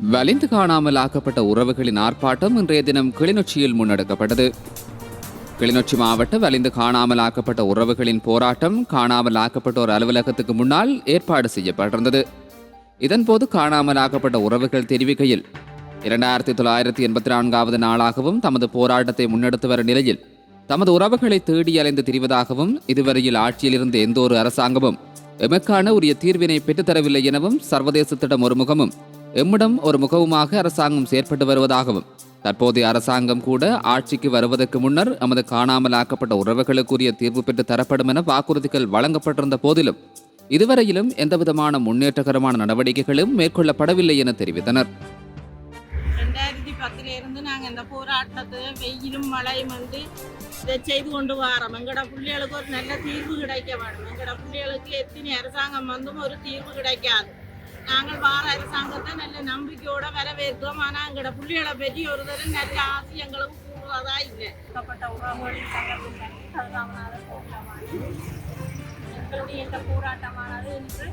வலிந்து காணாமல் ஆக்கப்பட்ட உறவுகளின் ஆர்ப்பாட்டம் இன்றைய தினம் கிளிநொச்சியில் முன்னெடுக்கப்பட்டது. கிளிநொச்சி மாவட்ட வலிந்து காணாமல் ஆக்கப்பட்ட உறவுகளின் போராட்டம் காணாமல் ஆக்கப்பட்டோர் அலுவலகத்துக்கு முன்னால் ஏற்பாடு செய்யப்பட்டிருந்தது. இதன்போது காணாமல் ஆக்கப்பட்ட உறவுகள் தெரிவிக்கையில் இரண்டாயிரத்தி தொள்ளாயிரத்தி எண்பத்தி நான்காவது நாளாகவும் தமது போராட்டத்தை முன்னெடுத்து வரும் நிலையில் தமது உறவுகளை தேடி அலைந்து திரிவதாகவும் இதுவரையில் ஆட்சியில் இருந்த எந்த ஒரு அரசாங்கமும் எமக்கான உரிய தீர்வினை பெற்றுத்தரவில்லை எனவும் சர்வதேச ஒரு முகமும் எம்மிடம் ஒரு முகவுமாக அரசாங்கம் செயற்பட்டு வருவதாகவும் தற்போதைய அரசாங்கம் கூட ஆட்சிக்கு வருவதற்கு முன்னர் எமது காணாமலாக்கப்பட்ட உறவுகளுக்குரிய தீர்வு பெற்று தரப்படும் என வாக்குறுதிகள் வழங்கப்பட்டிருந்த போதிலும் இதுவரையிலும் எந்தவிதமான முன்னேற்றகரமான நடவடிக்கைகளும் மேற்கொள்ளப்படவில்லை என தெரிவித்தனர். ரெண்டாயிரத்தி பத்துல இருந்து நாங்கள் இந்த போராட்டத்தை வெயிலும் மழையும் வந்து இதை செய்து கொண்டு வரோம். எங்களோட பிள்ளைகளுக்கு ஒரு நல்ல தீர்வு கிடைக்க வேணும் எங்களோட பிள்ளைகளுக்கு எத்தனை அரசாங்கம் வந்தும் ஒரு தீர்வு கிடைக்காது. நாங்கள் வார அரசாங்கம் நல்ல நம்பிக்கையோட வரவேற்கிறோம். ஆனால் எங்களோட பிள்ளைகளை பற்றி ஒரு தடவை நல்ல ஆசை எங்களுக்கு கூடுறதா இல்லை கொடுக்கப்பட்ட உறவுகளின் சங்கத்தின் எங்களுடைய இந்த போராட்டமானது இன்று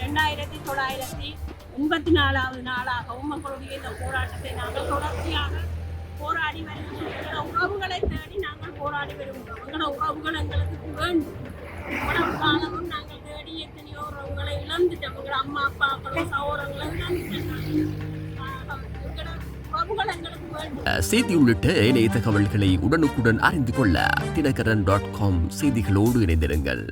ரெண்டாயிரத்தி தொள்ளாயிரத்தி எண்பத்தி நாலாவது நாளாகவும் எங்களுடைய இந்த போராட்டத்தை நாங்கள் தொடர்ச்சியாக போராடி வருகின்றோம் எங்களோட உறவுகளை தேடி நாங்கள் போராடி வருகின்றோம் எங்களோட உறவுகள் எங்களுக்கு வேண்டும். இவ்வளவு காலமும் நாங்கள் தேடி எத்தனையோ உறவுகளை இழந்துட்டோம். எங்களோட அம்மா அப்பாக்களும் சகோதரங்களை இழந்துட்டோம். செய்தி உள்ளிட்ட இணைய தகவல்களை உடனுக்குடன் அறிந்து கொள்ள தினகரன் டாட் காம் செய்திகளோடு இணைந்திருங்கள்.